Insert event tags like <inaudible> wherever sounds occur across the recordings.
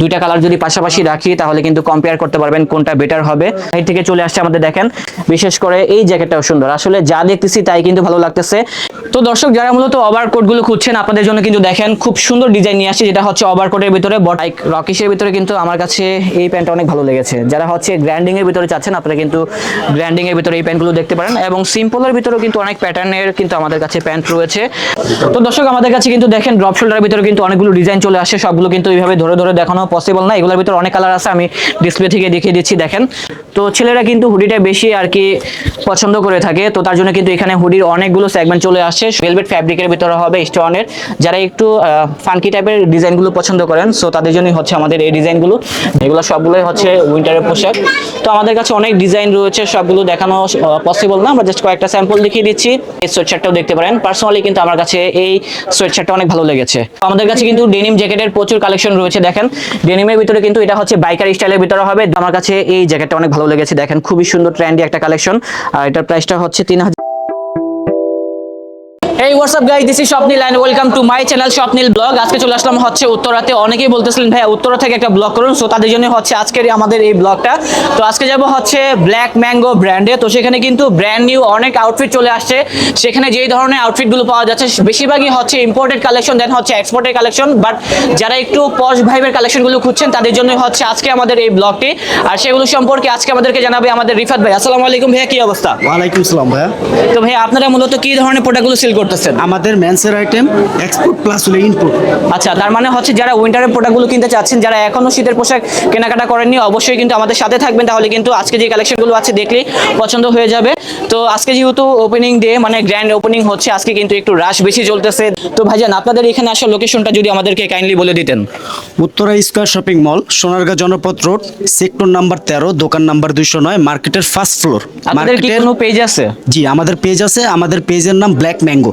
দুইটা কালার যদি পাশাপাশি রাখি, তাহলে কিন্তু কম্পেয়ার করতে পারবেন কোনটা বেটার হবে। এই থেকে চলে আসছে আমাদের দেখেন, বিশেষ করে এই জ্যাকেটটাও সুন্দর। আসলে যা দেখতেছি তাই কিন্তু ভালো লাগতেছে। তো দর্শক, যারা মূলত ওভারগুলো খুঁজছেন, আপনাদের জন্য কিন্তু দেখেন খুব সুন্দর ডিজাইন নিয়ে আসছে, যেটা হচ্ছে ওভার কোটের ভিতরে বটাইক রকিসের ভিতরে কিন্তু আমার কাছে এই প্যান্টটা অনেক ভালো লেগেছে। যারা হচ্ছে গ্র্যান্ডিং এর ভিতরে চাচ্ছেন, আপনারা কিন্তু গ্র্যান্ডিং এর ভিতরে এই প্যান্টগুলো দেখতে পারেন, এবং সিম্পলের ভিতরেও কিন্তু অনেক প্যাটার্নের কিন্তু আমাদের কাছে প্যান্ট রয়েছে। তো দর্শক, আমাদের কাছে কিন্তু দেখেন ড্রপ শোল্ডারের ভিতরে কিন্তু অনেকগুলো ডিজাইন চলে আসে সবগুলো কিন্তু এইভাবে ধরে ধরে দেখানো পসিবল না, এগুলোর ভিতরে অনেক কালার আছে, আমি ডিসপ্লে থেকে দেখিয়ে দিচ্ছি, দেখেন। তো ছেলেরা কিন্তু হুডিটা বেশি আর কি পছন্দ করে থাকে, তো তার জন্য কিন্তু এখানে হুডির অনেকগুলো সেগমেন্ট চলে আসছে ভেলভেট ফ্যাব্রিকের ভিতরে হবে স্টোনের যারা একটু ফানকি টাইপের ডিজাইনগুলো পছন্দ করেন সো তাদের জন্যই হচ্ছে আমাদের এই ডিজাইনগুলো। এগুলো সবগুলোই হচ্ছে উইন্টারের পোশাক। তো আমাদের কাছে অনেক ডিজাইন রয়েছে, সবগুলো দেখানো পসিবল না, আমরা জাস্ট কয়েকটা স্যাম্পল দেখিয়ে দিচ্ছি। এই সোয়েটশার্টটাও দেখতে পারেন। পার্সোনালি কিন্তু আমার কাছে এই সোয়েটশার্টটা অনেক ভালো লেগেছে। আমাদের কাছে কিন্তু ডেনিম জ্যাকেটের প্রচুর কালেকশন রয়েছে, দেখেন। ডেনিমের ভিতরে কিন্তু এটা হচ্ছে বাইকার স্টাইলের ভিতরে হবে। আমার কাছে এই জ্যাকেটটা অনেক ভালো লেগেছে, দেখেন। খুবই সুন্দর ট্রেন্ডি একটা কালেকশন আর এটার প্রাইসটা হচ্ছে তিন হাজার এই WhatsApp this is Swapnil and welcome to my channel Swapnil blog আজকে চলে আসলাম হচ্ছে উত্তরাতে। অনেকেই বলতেছিলেন ভাই উত্তরা থেকে একটা ব্লগ করুন। সো তাদের জন্য হচ্ছে আজকের আমাদের এই ব্লগটা তো আজকে যাব হচ্ছে ব্ল্যাক ম্যাঙ্গো ব্র্যান্ডে তো সেখানে কিন্তু ব্র্যান্ড নিউ অনেক আউটফিট চলে আসছে। সেখানে যেই ধরনের আউটফিটগুলো পাওয়া যাচ্ছে বেশিরভাগই হচ্ছে ইম্পোর্টেড কালেকশন দেন হচ্ছে এক্সপোর্টেড কালেকশন বাট যারা একটু পশ ভাইবের কালেকশনগুলো খুঁজছেন তাদের জন্য হচ্ছে আজকে আমাদের এই ব্লগটি আর সেগুলো সম্পর্কে আজকে আমাদেরকে জানাবে আমাদের রিফাত ভাই। আসসালামু আলাইকুম ভাইয়া কি অবস্থা? ওয়ালাইকুম সালাম ভাইয়া। তো ভাই আপনারা মূলত কি ধরনের প্রোডাক্টগুলো সেল করতেছেন? আমাদের মেন্সের আইটেম এক্সপোর্ট প্লাস হলো ইনপুট আচ্ছা তার মানে হচ্ছে যারা উইন্টারের প্রোডাক্টগুলো কিনতে চাচ্ছেন যারা এখনও শীতের পোশাক কেনাকাটা করেননি অবশ্যই কিন্তু আমাদের সাথে থাকবেন। তাহলে কিন্তু আজকে যে কালেকশনগুলো আছে দেখলেই পছন্দ হয়ে যাবে। তো আজকে যেহেতু ওপেনিং ডে মানে গ্র্যান্ড ওপেনিং হচ্ছে আজকে কিন্তু একটু রাশ বেশি চলতেছে। তো ভাইজান আপনাদের এখানে আসার লোকেশনটা যদি আমাদেরকে কাইন্ডলি বলে দিতেন। Uttara square shopping mall Sonargaon Janapath road sector number তেরো দোকান নাম্বার দুইশো নয় মার্কেটের ফার্স্ট ফ্লোর কোনো পেজ আছে? জি আমাদের পেজ আছে। আমাদের পেজের নাম ব্ল্যাক ম্যাঙ্গো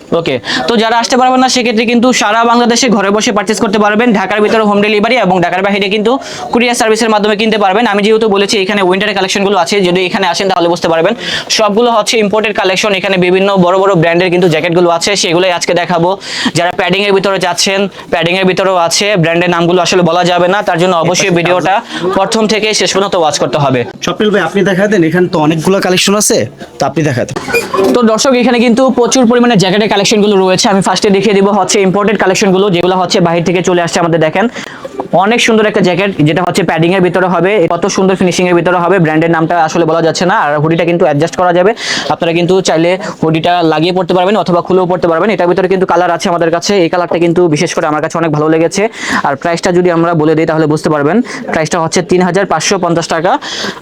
ওকে তো যারা আসতে পারবেন না সেক্ষেত্রে কিন্তু সারা বাংলাদেশে ঘরে বসে পারচেস করতে পারবেন। ঢাকার ভিতরে হোম ডেলিভারি এবং ঢাকার বাইরে কিন্তু কুরিয়ার সার্ভিসের মাধ্যমে কিনতে পারবেন। আমি যেহেতু বলেছি এখানে উইন্টারের কালেকশনগুলো আছে। যদি এখানে আসেন তাহলে বুঝতে পারবেন। সবগুলো হচ্ছে ইম্পোর্টেড কালেকশন এখানে বিভিন্ন বড় বড় ব্র্যান্ডের কিন্তু জ্যাকেটগুলো আছে। সেগুলোই আজকে দেখাবো। যারা প্যাডিং এর ভিতরে যাচ্ছেন প্যাডিং এর ভিতরেও আছে। ব্র্যান্ডের নামগুলো আসলে বলা যাবে না। তার জন্য অবশ্যই ভিডিওটা প্রথম থেকে শেষ পর্যন্ত ওয়াচ করতে হবে। স্বপ্নিল ভাই আপনি দেখা দেন। এখানে তো অনেকগুলো কালেকশন আছে তো আপনি দেখা দেন। তো দর্শক এখানে কিন্তু প্রচুর পরিমাণে জ্যাকেটের কালেকশনগুলো রয়েছে, আমি ফার্স্টে দেখিয়ে দিব হচ্ছে ইম্পোর্টেড কালেকশনগুলো যেগুলো হচ্ছে বাহির থেকে চলে আসছে আমাদের দেখেন। অনেক সুন্দর একটা জ্যাকেট, যেটা হচ্ছে প্যাডিং এর ভিতরে হবে। কত সুন্দর ফিনিশিং এর ভিতরে হবে। ব্র্যান্ডের নামটা আসলে বলা যাচ্ছে না। আর হুডিটা কিন্তু অ্যাডজাস্ট করা যাবে। আপনারা কিন্তু চাইলে হুডিটা লাগিয়ে পড়তে পারবেন অথবা খুলেও পড়তে পারবেন। এটার ভিতরে কিন্তু কালার আছে আমাদের কাছে। এই কালারটা কিন্তু বিশেষ করে আমার কাছে অনেক ভালো লেগেছে। আর প্রাইসটা যদি আমরা বলে দিই, তাহলে বুঝতে পারবেন। প্রাইসটা হচ্ছে তিন হাজার পাঁচশো পঞ্চাশ টাকা।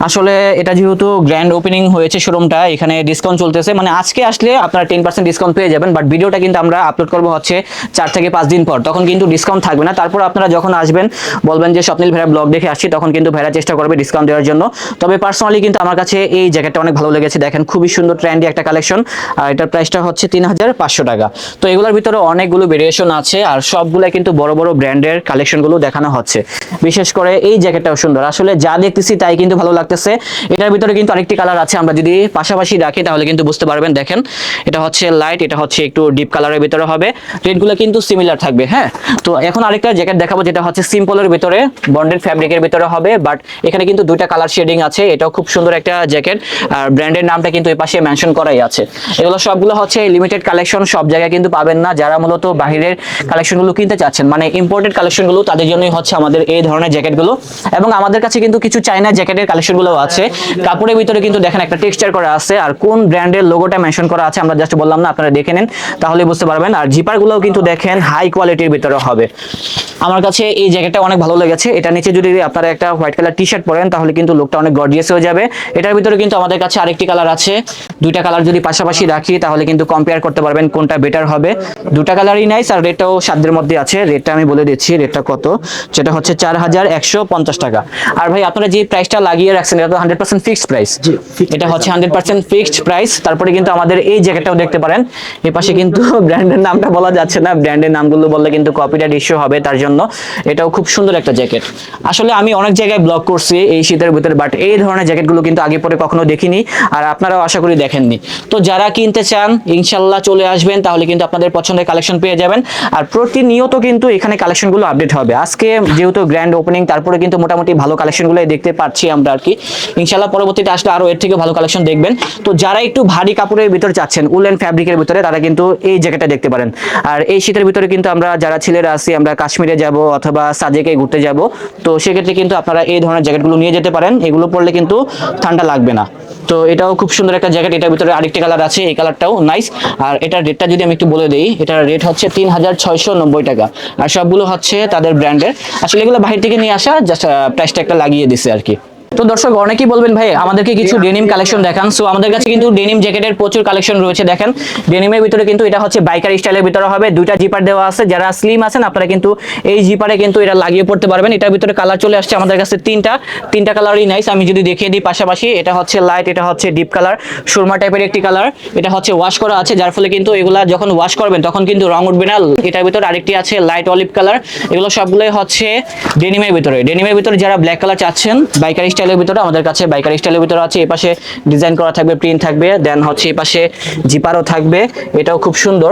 আসলে এটা যেহেতু গ্র্যান্ড ওপেনিং হয়েছে শোরুমটা এখানে ডিসকাউন্ট চলতেছে। মানে আজকে আসলে আপনারা টেন পার্সেন্ট ডিসকাউন্ট পেয়ে যাবেন। বাট ভিডিওটা কিন্তু আমরা আপলোড করব হচ্ছে চার থেকে পাঁচ দিন পর। তখন কিন্তু ডিসকাউন্ট থাকবে না। তারপর আপনারা যখন আসবেন বলবেন যে স্বপ্নিল ভেড়া ব্লগ দেখে আসছি, তখন কিন্তু ভেড়া চেষ্টা করবে ডিসকাউন্ট দেওয়ার জন্য। তবে পার্সোনালি কিন্তু আমার কাছে এই জ্যাকেটটা অনেক ভালো লেগেছে। দেখেন, খুবই সুন্দর ট্রেন্ডি একটা কালেকশন আর এটার প্রাইসটা হচ্ছে তিন হাজার পাঁচশো টাকা। তো এগুলোর ভিতরে অনেকগুলো ভেরিয়েশন আছে আর সবগুলো কিন্তু বড় বড় ব্র্যান্ডের কালেকশনগুলো দেখানো হচ্ছে। বিশেষ করে এই জ্যাকেটটাও সুন্দর। আসলে যা দেখতেছি তাই কিন্তু ভালো লাগতেছে। এটার ভিতরে কিন্তু আরেকটি কালার আছে, আমরা যদি পাশাপাশি রাখি তাহলে কিন্তু বুঝতে পারবেন। দেখেন, এটা হচ্ছে লাইট এটা হচ্ছে একটু ডিপ কালারের ভিতরে হবে। রেটগুলো কিন্তু সিমিলার থাকবে হ্যাঁ? তো এখন আরেকটা জ্যাকেট দেখাবো, যেটা হচ্ছে সিম্পলের ভিতরে বন্ডেড ফ্যাব্রিকের ভিতরে হবে বাট এখানে কিন্তু দুইটা কালার শেডিং আছে, এটাও খুব সুন্দর একটা জ্যাকেট আর ব্র্যান্ডের নামটা কিন্তু এই পাশে মেনশন করাই আছে। এগুলো সবগুলো হচ্ছে লিমিটেড কালেকশন সব জায়গায় কিন্তু পাবেন না, যারা মূলত বাহিরের কালেকশনগুলো কিনতে চাচ্ছেন মানে ইম্পোর্টেড কালেকশনগুলো তাদের জন্যই হচ্ছে আমাদের এই ধরনের জ্যাকেটগুলো এবং আমাদের কাছে কিন্তু কিছু চাইনা জ্যাকেটের কালেকশনগুলো আছে, কাপড়ের ভিতরে কিন্তু দেখেন একটা টেক্সচার করা আছে, আর কোন ব্র্যান্ডের লোগোটা মেনশন করা আছে, আমরা জাস্ট বললাম না, আপনারা দেখে নেন তাহলে বুঝতে পারবেন। আর জিপারগুলোও কিন্তু দেখেন হাই কোয়ালিটির ভিতরে হবে। আমার কাছে এই জ্যাকেটটা অনেক ভালো লেগেছে। এটা নিচে যদি আপনারা একটা হোয়াইট কালার টি শার্ট পরেন তাহলে কিন্তু লুকটা অনেক গর্জিয়াস হয়ে যাবে। এটার ভিতরে কিন্তু আমাদের কাছে আরেকটি কালার আছে। দুইটা কালার যদি পাশাপাশি রাখি তাহলে কিন্তু কম্পেয়ার করতে পারবেন কোনটা বেটার হবে। দুটা কালারই নাইস আর রেটটাও সাধ্যের মধ্যে আছে। রেটটা আমি বলে দিচ্ছি রেটটা কত? যেটা হচ্ছে চার হাজার একশো পঞ্চাশ টাকা। আর ভাই আপনারা যে প্রাইসটা লাগিয়ে রাখছেন এটা তো হান্ড্রেড পার্সেন্ট ফিক্সড প্রাইস এটা হচ্ছে হান্ড্রেড পার্সেন্ট ফিক্সড প্রাইস তারপরে কিন্তু আমাদের এই জ্যাকেটটাও দেখতে পারেন। এই পাশে কিন্তু <laughs> ব্র্যান্ডের নামটা বলা যাচ্ছে না। ব্র্যান্ডের নামগুলো বললে কিন্তু কপিটা ইস্যু হবে তার জন্য। এটাও খুব সুন্দর একটা জ্যাকেট। আসলে আমি অনেক জায়গায় ব্লগ করছি এই শীতের ভিতরে বাট এই ধরনের জ্যাকেটগুলো কিন্তু আগে পরে কখনো দেখিনি আর আপনারাও আশা করি দেখেননি। তো যারা কিনতে চান, ইনশাল্লাহ চলে আসবেন, তাহলে কিন্তু আপনাদের পছন্দের কালেকশন পেয়ে যাবেন। আর প্রতিনিয়ত কিন্তু এখানে কালেকশনগুলো আপডেট হবে। আজকে যেহেতু গ্র্যান্ড ওপেনিং তারপরে কিন্তু মোটামুটি ভালো কালেকশনগুলোই দেখতে পাচ্ছি আমরা আর কি। ইনশাল্লাহ পরবর্তীতে আসলে আরও এর থেকে ভালো কালেকশন দেখবেন। তো যারা একটু ভারী কাপড়ের ভিতরে চাচ্ছেন, উলেন ফ্যাব্রিকের ভিতরে, তারা কিন্তু এই জ্যাকেটটা দেখতে পারেন। আর এই শীতের ভিতরে কিন্তু আমরা যারা ছেলেরা আছি, আমরা কাশ্মীরে যাব অথবা সাজেকে ঘুরতে যাব। তো সেক্ষেত্রে কিন্তু আপনারা এই ধরনের জ্যাকেটগুলো নিয়ে যেতে পারেন। এগুলো পরলে কিন্তু ঠান্ডা লাগবে না। তো এটাও খুব সুন্দর একটা জ্যাকেট। এটার ভিতরে আরেকটি কালার আছে, এই কালারটাও নাইস আর এটার রেটটা যদি আমি একটু বলে দিই, এটার রেট হচ্ছে তিন হাজার ছয়শো নব্বই টাকা। আর সবগুলো হচ্ছে তাদের ব্র্যান্ডের আসলে এগুলো বাহির থেকে নিয়ে আসা জাস্ট প্রাইসটা একটা লাগিয়ে দিছে আর কি। তো দর্শক অনেকেই বলবেন ভাই আমাদেরকে কিছু ডেনিম কালেকশন দেখান। সো আমাদের কাছে কিন্তু ডেনিম জ্যাকেটের প্রচুর কালেকশন রয়েছে দেখেন। ডেনিমের ভিতরে কিন্তু এটা হচ্ছে বাইকার স্টাইলের ভিতরে হবে। দুইটা জিপার দেওয়া আছে। যারা স্লিম আছেন আপনারা কিন্তু এই জিপারে কিন্তু এটা লাগিয়ে পড়তে পারবেন। এটার ভিতরে কালার চলে আসছে আমাদের কাছে তিনটা। তিনটা কালারই নাইস আমি যদি দেখিয়ে দিই পাশাপাশি এটা হচ্ছে লাইট এটা হচ্ছে ডিপ কালার সুরমা টাইপের একটি কালার এটা হচ্ছে ওয়াশ করা আছে যার ফলে কিন্তু এগুলা যখন ওয়াশ করবেন তখন কিন্তু রং উঠবে না। এটার ভিতরে আরেকটি আছে লাইট অলিভ কালার এগুলো সবগুলোই হচ্ছে ডেনিমের ভিতরে। ডেনিমের ভিতরে যারা ব্ল্যাক কালার চাচ্ছেন বাইকার স্টাইলের ভিতরে, আমাদের কাছে বাইকার স্টাইলের ভিতরে আছে। এপাশে ডিজাইন করা থাকবে প্রিন্ট থাকবে দেন হচ্ছে এপাশে জিপারও থাকবে। এটাও খুব সুন্দর।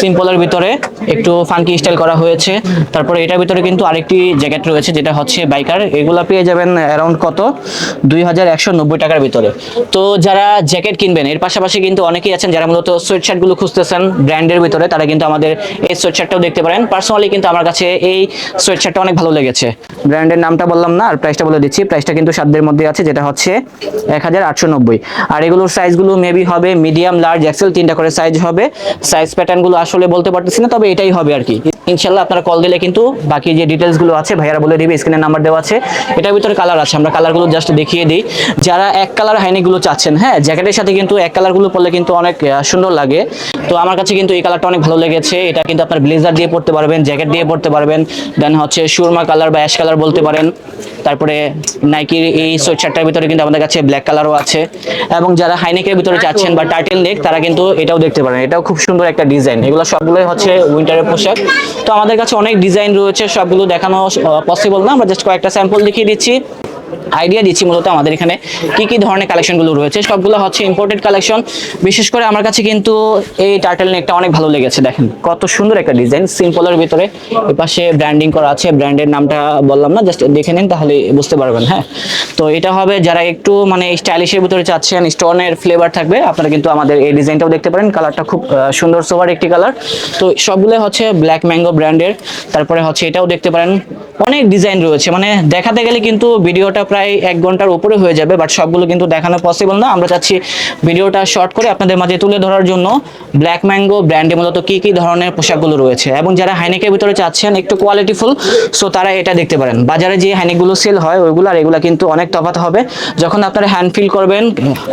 সিম্পলের ভিতরে একটু ফাঙ্কি স্টাইল করা হয়েছে। তারপরে এটার ভিতরে কিন্তু আরেকটি জ্যাকেট রয়েছে, যেটা হচ্ছে বাইকার। এগুলা পেয়ে যাবেন অ্যারাউন্ড কত? দুই হাজার একশো নব্বই টাকার ভিতরে। তো যারা জ্যাকেট কিনবেন, এর পাশাপাশি কিন্তু অনেকেই আছেন যারা মূলত সোয়েট শার্টগুলো খুঁজতেছেন ব্র্যান্ডের ভিতরে, তারা কিন্তু আমাদের এই সোয়েট শার্টটাও দেখতে পারেন। পার্সোনালি কিন্তু আমার কাছে এই সোয়েট শার্টটা অনেক ভালো লেগেছে। ব্র্যান্ডের নামটা বললাম না, আর প্রাইসটা বলে দিচ্ছি। প্রাইসটা কিন্তু সাধ্যের মধ্যে আছে, যেটা হচ্ছে এক হাজার আটশো নব্বই। আর এগুলোর সাইজগুলো মেবি হবে মিডিয়াম লার্জ এক্সেল তিনটা করে সাইজ হবে। সাইজ প্যাটার্নগুলো আসলে বলতে পারতেছি না, তবে এটাই হবে আর কি। ইনশাল্লাহ আপনারা কল দিলে কিন্তু বাকি যে ডিটেলসগুলো আছে, ভাইয়ারা বলে দিবে স্ক্রিনের নাম্বার দেওয়া আছে। এটার ভিতরে কালার আছে, আমরা কালারগুলো জাস্ট দেখিয়ে দিই। যারা এক কালার হাইনেকগুলো চাচ্ছেন হ্যাঁ জ্যাকেটের সাথে কিন্তু এক কালারগুলো পরলে কিন্তু অনেক সুন্দর লাগে। তো আমার কাছে কিন্তু এই কালারটা অনেক ভালো লেগেছে। এটা কিন্তু আপনার ব্লেজার দিয়ে পড়তে পারবেন জ্যাকেট দিয়ে পড়তে পারবেন। দেন হচ্ছে সুরমা কালার বা অ্যাশ কালার বলতে পারেন। তারপরে নাইকির এই সোয়েটারটার ভিতরে কিন্তু আমাদের কাছে ব্ল্যাক কালারও আছে। এবং যারা হাইনেকের ভিতরে চাচ্ছেন বা টার্টেল নেক তারা কিন্তু এটাও দেখতে পারেন। এটাও খুব সুন্দর একটা ডিজাইন এগুলো সবগুলোই হচ্ছে উইন্টারের পোশাক। তো আমাদের কাছে অনেক ডিজাইন রয়েছে। সবগুলো দেখানো পসিবল না। আমরা জাস্ট কয়েকটা স্যাম্পল দেখিয়ে দিচ্ছি। আইডিয়া দিচ্ছি মূলত আমাদের এখানে কি কি ধরনের কালেকশনগুলো রয়েছে। সবগুলো হচ্ছে ইম্পোর্টেড কালেকশন বিশেষ করে আমার কাছে কিন্তু এই টার্টেল নেকটা অনেক ভালো লেগেছে, দেখেন। কত সুন্দর একটা ডিজাইন সিম্পলের ভিতরে। এ পাশে ব্র্যান্ডিং করা আছে ব্র্যান্ডের নামটা বললাম না জাস্ট দেখে নিন তাহলে বুঝতে পারবেন হ্যাঁ। তো এটা হবে যারা একটু মানে স্টাইলিশের ভিতরে চাচ্ছেন স্টোনের ফ্লেভার থাকবে, আপনারা কিন্তু আমাদের এই ডিজাইনটাও দেখতে পারেন। কালারটা খুব সুন্দর সোভার একটি কালার তো সবগুলো হচ্ছে ব্ল্যাক ম্যাঙ্গো ব্র্যান্ডের তারপরে হচ্ছে এটাও দেখতে পারেন। অনেক ডিজাইন রয়েছে মানে দেখাতে গেলে কিন্তু ভিডিওটা প্রায় এক ঘণ্টার উপরে হয়ে যাবে বাট সবগুলো কিন্তু দেখানো পসিবল না। আমরা চাচ্ছি ভিডিওটা শর্ট করে আপনাদের মাঝে তুলে ধরার জন্য ব্ল্যাক ম্যাঙ্গো ব্র্যান্ডে মূলত কি কি ধরনের পোশাকগুলো রয়েছে। এবং যারা হাইনেকের ভিতরে চাচ্ছেন, একটু কোয়ালিটিফুল সো তারা এটা দেখতে পারেন। বাজারে যে হাইনেকগুলো সেল হয়, ওইগুলো আর এগুলো কিন্তু অনেক তফাৎ হবে। যখন আপনারা হ্যান্ড ফিল করবেন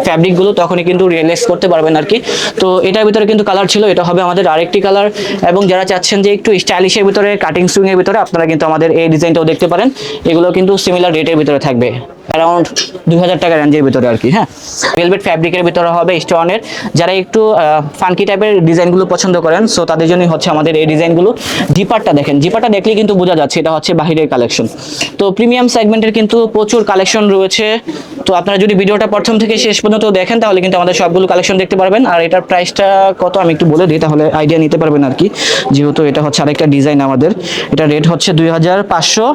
ফ্যাব্রিকগুলো তখনই কিন্তু রিয়েলাইজ করতে পারবেন আর কি। তো এটার ভিতরে কিন্তু কালার ছিল, এটা হবে আমাদের আরেকটি কালার এবং যারা চাচ্ছেন যে একটু স্টাইলিশের ভিতরে কাটিং সুইং এর ভিতরে, আপনারা কিন্তু আমাদের এই ডিজাইনটাও দেখতে পারেন। এগুলো কিন্তু সিমিলার রেটের ভিতরে থাকবে। অ্যারাউন্ড দুই হাজার টাকা রেঞ্জের ভিতরে আর কি হ্যাঁ? ভেলভেট ফ্যাব্রিকের ভিতরে হবে স্টোনের যারা একটু ফানকি টাইপের ডিজাইনগুলো পছন্দ করেন সো তাদের জন্যই হচ্ছে আমাদের এই ডিজাইনগুলো জিপারটা দেখেন জিপারটা দেখলে কিন্তু বোঝা যাচ্ছে এটা হচ্ছে বাহিরের কালেকশন তো প্রিমিয়াম সেগমেন্টের কিন্তু প্রচুর কালেকশন রয়েছে। তো আপনারা যদি ভিডিওটা প্রথম থেকে শেষ পর্যন্ত দেখেন, তাহলে কিন্তু আমাদের সবগুলো কালেকশন দেখতে পারবেন। আর এটার প্রাইসটা কত আমি একটু বলে দিই, তাহলে আইডিয়া নিতে পারবেন আর কি। যেহেতু এটা হচ্ছে আরেকটা ডিজাইন আমাদের, এটা রেট হচ্ছে দুই হাজার পাঁচশো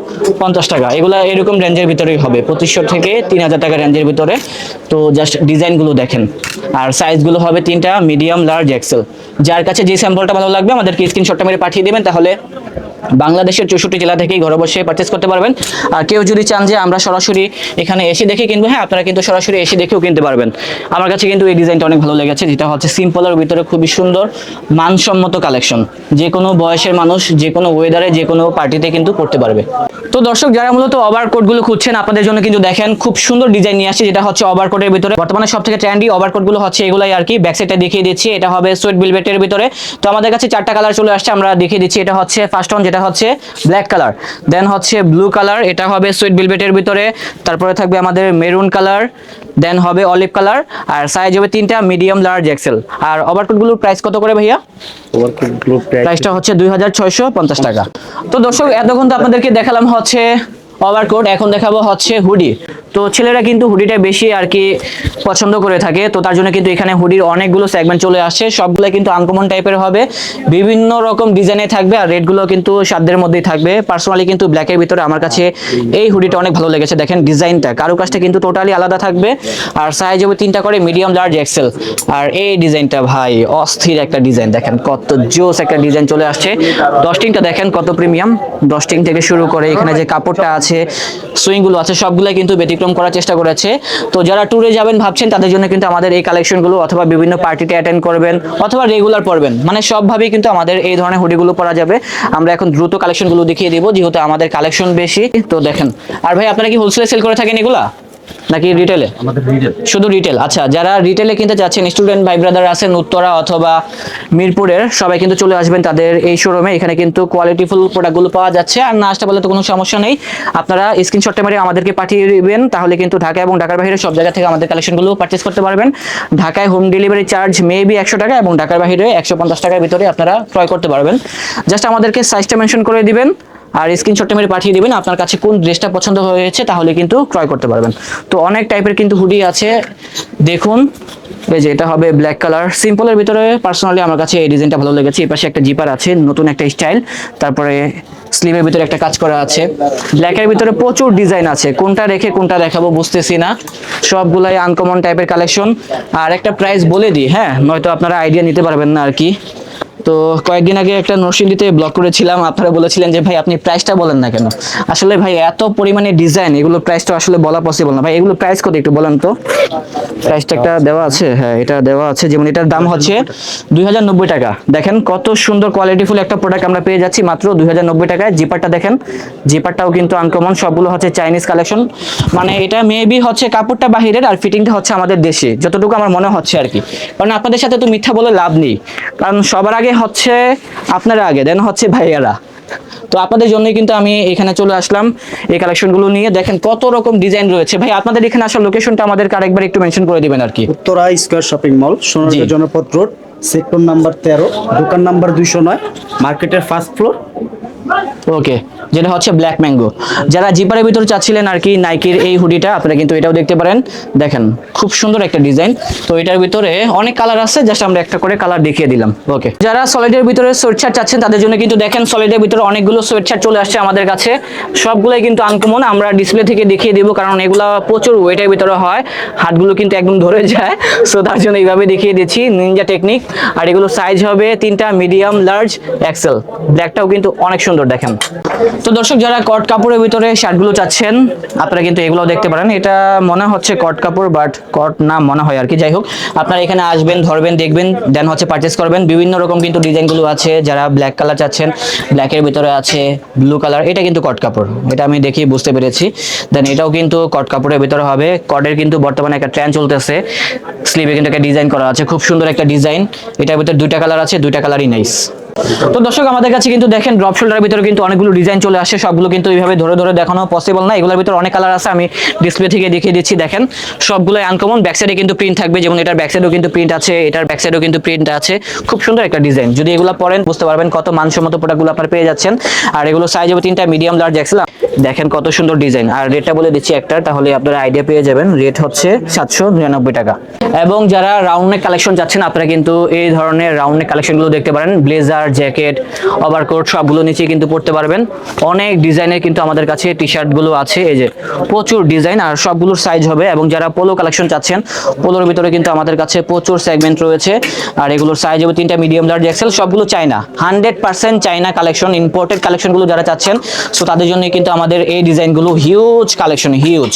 পঞ্চাশ টাকা। এগুলো এরকম রেঞ্জের ভিতরেই হবে। পঁচিশশো থেকে তিন হাজার টাকা রেঞ্জের ভিতরে। তো জাস্ট ডিজাইনগুলো দেখেন। আর সাইজগুলো হবে তিনটা মিডিয়াম লার্জ এক্সেল যার কাছে যে স্যাম্পলটা ভালো লাগবে, আমাদেরকে স্ক্রিনশটটা মেরে পাঠিয়ে দেবেন, তাহলে বাংলাদেশের চৌষট্টি জেলা থেকেই ঘরে বসে পারচেস করতে পারবেন। আর কেউ যদি চান যে আমরা সরাসরি এখানে এসে দেখে কিনবো হ্যাঁ আপনারা কিন্তু সরাসরি এসে দেখেও কিনতে পারবেন। আমার কাছে কিন্তু এই ডিজাইনটা অনেক ভালো লেগেছে, যেটা হচ্ছে সিম্পলের ভিতরে খুবই সুন্দর, মানসম্মত কালেকশন যে কোনো বয়সের মানুষ যে কোনো ওয়েদারে যে কোনো পার্টিতে কিন্তু করতে পারবে। তো দর্শক, যারা মূলত ওভার কোটগুলো খুঁজছেন, আপনাদের জন্য কিন্তু দেখেন খুব সুন্দর ডিজাইন নিয়ে আসছে, যেটা হচ্ছে ওভার কোটের ভিতরে। বর্তমানে সব থেকে ট্রেন্ডি ওভার কোটগুলো হচ্ছে এগুলাই আর কি ব্যাক সাইডটা দেখিয়ে দিচ্ছি, এটা হবে সুইট বিলবেটের ভিতরে। তো আমাদের কাছে চারটা কালার চলে আসছে, আমরা দেখিয়ে দিচ্ছি, এটা হচ্ছে ফার্স্ট অন যেটা হচ্ছে ব্ল্যাক কালার দেন হচ্ছে ব্লু কালার এটা হবে সুইট বিলবেটের ভিতরে। তারপরে থাকবে আমাদের মেরুন কালার দেন হবে অলিভ কালার আর সাইজ হবে তিনটা মিডিয়াম লার্জ এক্সেল আর ওভারকোটগুলোর প্রাইস কত করে ভাইয়া? প্রাইসটা হচ্ছে দুই হাজার ছয়শো পঞ্চাশ টাকা। তো দর্শক এতক্ষণ তো আপনাদেরকে দেখালাম হচ্ছে ওভারকোট এখন দেখাবো হচ্ছে হুডি তো ছেলেরা কিন্তু হুডিটা বেশি আর কি পছন্দ করে থাকে। তো তার জন্য কিন্তু এখানে হুডির অনেকগুলো সেগমেন্ট চলে আসছে। সবগুলো কিন্তু আনকমন টাইপের হবে। বিভিন্ন রকম ডিজাইনে থাকবে আর রেডগুলো কিন্তু সাধ্যের মধ্যেই থাকবে। পার্সোনালি কিন্তু ব্ল্যাকের ভিতরে আমার কাছে এই হুডিটা অনেক ভালো লেগেছে। দেখেন ডিজাইনটা কারও কাজটা কিন্তু টোটালি আলাদা থাকবে। আর সাইজ হবে তিনটা করে মিডিয়াম লার্জ এক্সেল আর এই ডিজাইনটা ভাই, অস্থির একটা ডিজাইন দেখেন কত জোস একটা ডিজাইন চলে আসছে। ডস্টিংটা দেখেন কত প্রিমিয়াম ডস্টিং থেকে শুরু করে এখানে যে কাপড়টা আছে সুইংগুলো আছে, সবগুলাই কিন্তু ব্যতিক্রম করার চেষ্টা করেছে। তো যারা ট্যুরে যাবেন ভাবছেন, তাদের জন্য কিন্তু আমাদের এই কালেকশনগুলো অথবা বিভিন্ন পার্টিতে অ্যাটেন্ড করবেন অথবা রেগুলার পরবেন মানে সবভাবেই কিন্তু আমাদের এই ধরনের হুডিগুলো পরা যাবে। আমরা এখন দ্রুত কালেকশনগুলো দেখিয়ে দিব, যেহেতু আমাদের কালেকশন বেশি। তো দেখেন, আর ভাই, আপনারা কি হোলসেলে সেল করে থাকেন এগুলা? নাকি রিটেলে আমাদের রিটেল শুধু রিটেল আচ্ছা যারা রিটেলে কিনতে চাচ্ছেন স্টুডেন্ট ভাই ব্রাদার আছেন উত্তরা অথবা মিরপুরের সবাই কিন্তু চলে আসবেন তাদের এই শোরুমে এখানে কিন্তু কোয়ালিটিফুল প্রোডাক্টগুলো পাওয়া যাচ্ছে। আর না আসতে পারলে তো কোনো সমস্যা নেই। আপনারা স্ক্রিনশটটা মেরে আমাদেরকে পাঠিয়ে দিবেন তাহলে কিন্তু ঢাকা এবং ঢাকার বাইরে সব জায়গা থেকে আমাদের কালেকশনগুলো পারচেস করতে পারবেন। ঢাকায় হোম ডেলিভারি চার্জ মেবি একশো টাকা এবং ঢাকার বাইরে একশো পঞ্চাশ টাকার ভিতরে আপনারা ক্রয় করতে পারবেন। জাস্ট আমাদেরকে সাইজটা মেনশন করে দিবেন। আর স্ক্রিনশটটা মেরে পাঠিয়ে দিবেন। আপনার কাছে কোন ড্রেসটা পছন্দ হয়েছে তাহলে কিন্তু ক্রয় করতে পারবেন। তো অনেক টাইপের কিন্তু হুডি আছে। দেখুন, এই যে এটা হবে ব্ল্যাক কালার সিম্পলের ভিতরে পার্সোনালি আমার কাছে এই ডিজাইনটা ভালো লেগেছে। এই পাশে একটা জিপার আছে, নতুন একটা স্টাইল তারপরে স্লিভের ভিতরে একটা কাজ করা আছে। ব্ল্যাকের ভিতরে প্রচুর ডিজাইন আছে। কোনটা রেখে কোনটা দেখাবো বুঝতেছি না। সবগুলাই আনকমন টাইপের কালেকশন আর একটা প্রাইস বলে দিই হ্যাঁ? নয়তো আপনারা আইডিয়া নিতে পারবেন না আর কি। তো কয়েকদিন আগে একটা নরসিংদীতে ব্লগ করেছিলাম, আপনারা বলেছিলেন যে, ভাই, আপনি প্রাইসটা বলেন না কেন? আসলে ভাই, এত পরিমাণে ডিজাইন এগুলো প্রাইসটা আসলে বলা পসিবল না। ভাই, এগুলো প্রাইস কত একটু বলেন তো? প্রাইসটা একটা দেওয়া আছে হ্যাঁ এটা দেওয়া আছে, যেমন এটার দাম হচ্ছে দু হাজার নব্বই টাকা। দেখেন কত সুন্দর কোয়ালিটিফুল একটা প্রোডাক্ট আমরা পেয়ে যাচ্ছি মাত্র দুই হাজার নব্বই টাকায়। জিপারটা দেখেন জিপারটাও কিন্তু আনকমন সবগুলো হচ্ছে চাইনিজ কালেকশন মানে এটা মেবি হচ্ছে কাপড়টা বাহিরের আর ফিটিংটা হচ্ছে আমাদের দেশে, যতটুকু আমার মনে হচ্ছে আর কি। কারণ আপনাদের সাথে তো মিথ্যা বলে লাভ নেই। কারণ সবার আগে হচ্ছে আপনারা আগে দেন হচ্ছে ভাইয়ারা। তো আপনাদের জন্যই কিন্তু আমি এখানে চলে আসলাম এই কালেকশনগুলো নিয়ে। দেখেন কত রকম ডিজাইন রয়েছে। ভাই আপনাদের এখানে আসার লোকেশনটা আমাদেরকে আরেকবার একটু মেনশন করে দিবেন আর কি। Uttara square shopping mall Sonargaon. Janapath road sector number তেরো দোকান নাম্বার দুইশো নয় মার্কেটের ফার্স্ট ফ্লোর ওকে যেটা হচ্ছে ব্ল্যাক ম্যাঙ্গো যারা জিপারের ভিতরে চাচ্ছিলেন আর কি নাইকির এই হুডিটা আপনারা কিন্তু এটাও দেখতে পারেন। দেখেন, খুব সুন্দর একটা ডিজাইন তো এটার ভিতরে অনেক কালার আছে জাস্ট আমরা একটা করে কালার দেখিয়ে দিলাম। ওকে যারা সলিডের ভিতরে সোয়েটশার্ট চাচ্ছেন, তাদের জন্য কিন্তু দেখেন সলিডের ভিতরে অনেকগুলো সোয়েটশার্ট চলে আসছে আমাদের কাছে। সবগুলোই কিন্তু আনকমন আমরা ডিসপ্লে থেকে দেখিয়ে দিব, কারণ এগুলা প্রচুর ওয়েটের ভিতরে হয়। হাতগুলো কিন্তু একদম ধরে যায়। সো তার জন্য এইভাবে দেখিয়ে দিচ্ছি নিনজা টেকনিক আর এগুলো সাইজ হবে তিনটা মিডিয়াম লার্জ এক্সেল ব্ল্যাকটাও কিন্তু অনেক সুন্দর। দেখেন। তো দর্শক, যারা কট কাপড়ের ভিতরে শার্টগুলো চাচ্ছেন, আপনারা কিন্তু এগুলো দেখতে পারেন। এটা মনে হচ্ছে কট কাপড় বাট কট না মনে হয় আর কি। যাই হোক, আপনারা এখানে আসবেন, ধরবেন, দেখবেন দেন হচ্ছে পারচেস করবেন। বিভিন্ন রকম কিন্তু ডিজাইনগুলো আছে, যারা ব্ল্যাক কালার চাচ্ছেন ব্ল্যাকের ভিতরে আছে ব্লু কালার এটা কিন্তু কট কাপড়। এটা আমি দেখি, বুঝতে পেরেছি। দেন এটাও কিন্তু কট কাপড়ের ভিতরে হবে। কটের কিন্তু বর্তমানে একটা ট্রেন্ড চলতেছে। স্লিভে কিন্তু একটা ডিজাইন করা আছে। খুব সুন্দর একটা ডিজাইন এটার ভিতরে দুইটা কালার আছে, দুইটা কালারই নাইস তো দর্শক, আমাদের কাছে কিন্তু দেখেন ড্রপ শোল্ডারের ভিতরে কিন্তু অনেকগুলো ডিজাইন চলে আসে, সবগুলো কিন্তু এইভাবে ধরে ধরে দেখানো পসিবল না। এগুলোর ভিতরে অনেক কালার আছে, আমি ডিসপ্লে থেকে দেখিয়ে দিচ্ছি, দেখেন। সবগুলো আনকমন ব্যাক সাইডে কিন্তু প্রিন্ট থাকবে, যেমন এটার ব্যাক সাইডেও কিন্তু প্রিন্ট আছে, এটার ব্যাক সাইডেও কিন্তু প্রিন্ট আছে। খুব সুন্দর একটা ডিজাইন যদি এগুলো পরেন বুঝতে পারবেন কত মানসম্মত প্রোডাক্টগুলো আপনার পেয়ে যাচ্ছেন। আর এগুলো সাইজ হবে তিনটা মিডিয়াম লার্জ এক্সেল দেখেন কত সুন্দর ডিজাইন আর রেটটা বলে দিচ্ছি একটা তাহলে আপনারা আইডিয়া পেয়ে যাবেন। রেট হচ্ছে সাতশো নিরানব্বই টাকা। এবং যারা রাউন্ড কালেকশন চাচ্ছেন, আপনারা কিন্তু এই ধরনের রাউন্ড কালেকশনগুলো দেখতে পারেন। ব্লেজার জ্যাকেট ওভারকোট সবগুলো নিচে কিন্তু পড়তে পারবেন। অনেক ডিজাইনের কিন্তু আমাদের কাছে টি শার্টগুলো আছে। এই যে প্রচুর ডিজাইন আর সবগুলোর সাইজ হবে এবং যারা পোলো কালেকশন চাচ্ছেন পোলোর ভিতরে কিন্তু আমাদের কাছে প্রচুর সেগমেন্ট রয়েছে। আর এগুলোর সাইজ হবে তিনটা মিডিয়াম লার্জ এক্সেল সবগুলো China hundred percent China collection imported কালেকশনগুলো যারা চাচ্ছেন সো তাদের জন্য কিন্তু আমাদের এই ডিজাইনগুলো হিউজ কালেকশন হিউজ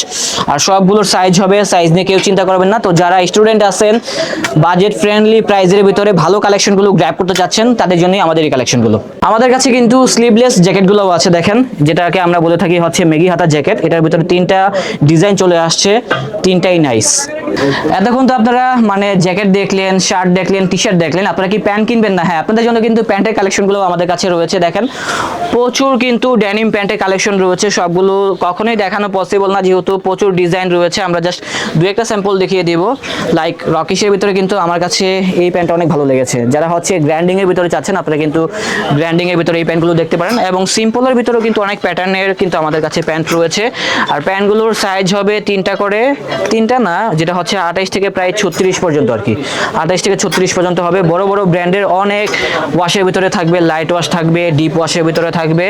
আর সবগুলোর সাইজ হবে সাইজ নিয়ে কেউ চিন্তা করবেন না। তো যারা স্টুডেন্ট আছেন বাজেট ফ্রেন্ডলি প্রাইজের ভিতরে ভালো কালেকশনগুলো গ্র্যাব করতে চাচ্ছেন, তাদের জন্যই আমাদের এই কালেকশনগুলো আমাদের কাছে কিন্তু স্লিভলেস জ্যাকেটগুলোও আছে, দেখেন। যেটাকে আমরা বলে থাকি হচ্ছে মেগি হাতা জ্যাকেট এটার ভিতরে তিনটা ডিজাইন চলে আসছে, তিনটাই নাইস এতক্ষণ তো আপনারা মানে জ্যাকেট দেখলেন শার্ট দেখলেন টি শার্ট দেখলেন, আপনারা কি প্যান্ট কিনবেন না? হ্যাঁ আপনাদের জন্য কিন্তু প্যান্টের কালেকশনগুলো আমাদের কাছে রয়েছে। দেখেন, প্রচুর কিন্তু ড্যানিম প্যান্টের কালেকশন রয়েছে, সবগুলো কখনোই দেখানো পসিবল না, যেহেতু প্রচুর ডিজাইন রয়েছে। আমরা জাস্ট দু একটা স্যাম্পল দেখিয়ে দিব। লাইক রকিসের ভিতরে কিন্তু আমার কাছে এই প্যান্টটা অনেক ভালো লেগেছে। যারা হচ্ছে গ্র্যান্ডিং এর ভিতরে চাচ্ছেন, আপনারা কিন্তু গ্র্যান্ডিং এর ভিতরে এই প্যান্টগুলো দেখতে পারেন। এবং সিম্পলের ভিতরেও কিন্তু অনেক প্যাটার্নের কিন্তু আমাদের কাছে প্যান্ট রয়েছে। আর প্যান্টগুলোর সাইজ হবে তিনটা করে, তিনটা না, যেটা হচ্ছে আঠাইশ থেকে প্রায় ছত্রিশ পর্যন্ত আর কি। আঠাইশ থেকে ছত্রিশ পর্যন্ত হবে। বড় বড় ব্র্যান্ডের অনেক ওয়াশের ভিতরে থাকবে লাইট ওয়াশ থাকবে ডিপ ওয়াশের ভিতরে থাকবে।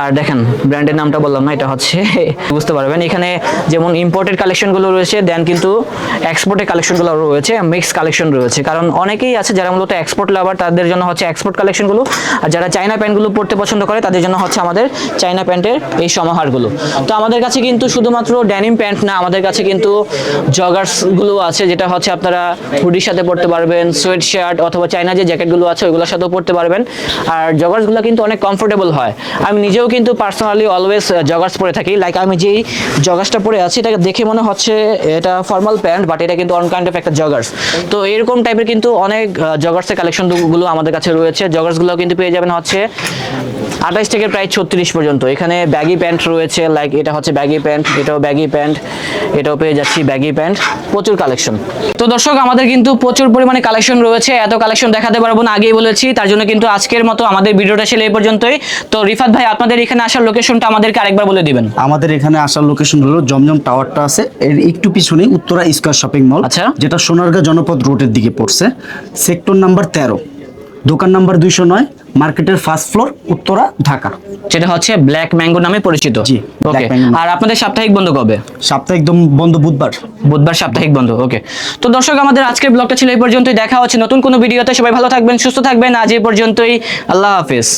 আর দেখেন, ব্র্যান্ডের নামটা বললাম না, এটা হচ্ছে <laughs> বুঝতে পারবেন। এখানে যেমন ইম্পোর্টেড কালেকশনগুলো রয়েছে দেন কিন্তু এক্সপোর্টের কালেকশনগুলো রয়েছে মিক্স কালেকশন রয়েছে। কারণ অনেকেই আছে যারা মূলত এক্সপোর্ট লাভার তাদের জন্য হচ্ছে এক্সপোর্ট কালেকশনগুলো আর যারা চাইনা প্যান্টগুলো পড়তে পছন্দ করে, তাদের জন্য হচ্ছে আমাদের চাইনা প্যান্টের এই সমাহারগুলো। তো আমাদের কাছে কিন্তু শুধুমাত্র ড্যানিম প্যান্ট না, আমাদের কাছে কিন্তু জগার্সগুলো আছে, যেটা হচ্ছে আপনারা হুডির সাথে পড়তে পারবেন সোয়েট শার্ট অথবা চাইনা যে জ্যাকেটগুলো আছে, ওইগুলোর সাথেও পড়তে পারবেন। আর জগার্সগুলো কিন্তু অনেক কমফোর্টেবল হয়। আমি নিজেও কিন্তু পার্সোনালি অলওয়েজ জগার্স পরে থাকি। লাইক আমি যেই জগার্সটা পরে আছি, এটাকে দেখে মনে হচ্ছে এটা ফর্মাল প্যান্ট বাট এটা কিন্তু অন কাইন্ড অফ একটা জগার্স। তো এরকম টাইপের কিন্তু অনেক জগার্সের কালেকশনগুলো আমাদের কাছে রয়েছে। জগার্সগুলো কিন্তু পেয়ে যাবেন হচ্ছে আঠাইশ থেকে প্রায় ছত্রিশ পর্যন্ত। এখানে ব্যাগি প্যান্ট রয়েছে লাইক এটা হচ্ছে ব্যাগি প্যান্ট এটাও ব্যাগি প্যান্ট এটাও পেয়ে যাচ্ছি ব্যাগি প্যান্ট প্রচুর কালেকশন তো দর্শক আমাদের কিন্তু প্রচুর পরিমাণে কালেকশন রয়েছে এত কালেকশন দেখাতে পারব না আগেই বলেছি তার জন্য কিন্তু আজকের মতো আমাদের ভিডিওটা ছিল এই পর্যন্তই। তো রিফাত ভাই আপনাদের এখানে আসার লোকেশনটা আমাদেরকে আরেকবার বলে দিবেন। আমাদের এখানে আসার লোকেশন হলো জমজম টাওয়ারটা আছে এর একটু পিছনে উত্তরা স্কয়ার শপিং মল আচ্ছা। যেটা সোনারগাঁ জনপদ রোডের দিকে পড়ছে। সেক্টর নাম্বার তেরো দোকান নাম্বার দুইশো নয় মার্কেটের ফার্স্ট ফ্লোর উত্তরা ঢাকা। যেটা হচ্ছে ব্ল্যাক ম্যাঙ্গো নামে পরিচিত। জি, ওকে আর আপনাদের সাপ্তাহিক বন্ধ কবে? সাপ্তাহিক একদম বন্ধ বুধবার। বুধবার সাপ্তাহিক বন্ধ ওকে তো দর্শক আমাদের আজকের ব্লগটা ছিল এই পর্যন্তই। দেখা হচ্ছে নতুন কোনো ভিডিওতে। সবাই ভালো থাকবেন সুস্থ থাকবেন। আজ এই পর্যন্তই। আল্লাহ হাফিজ।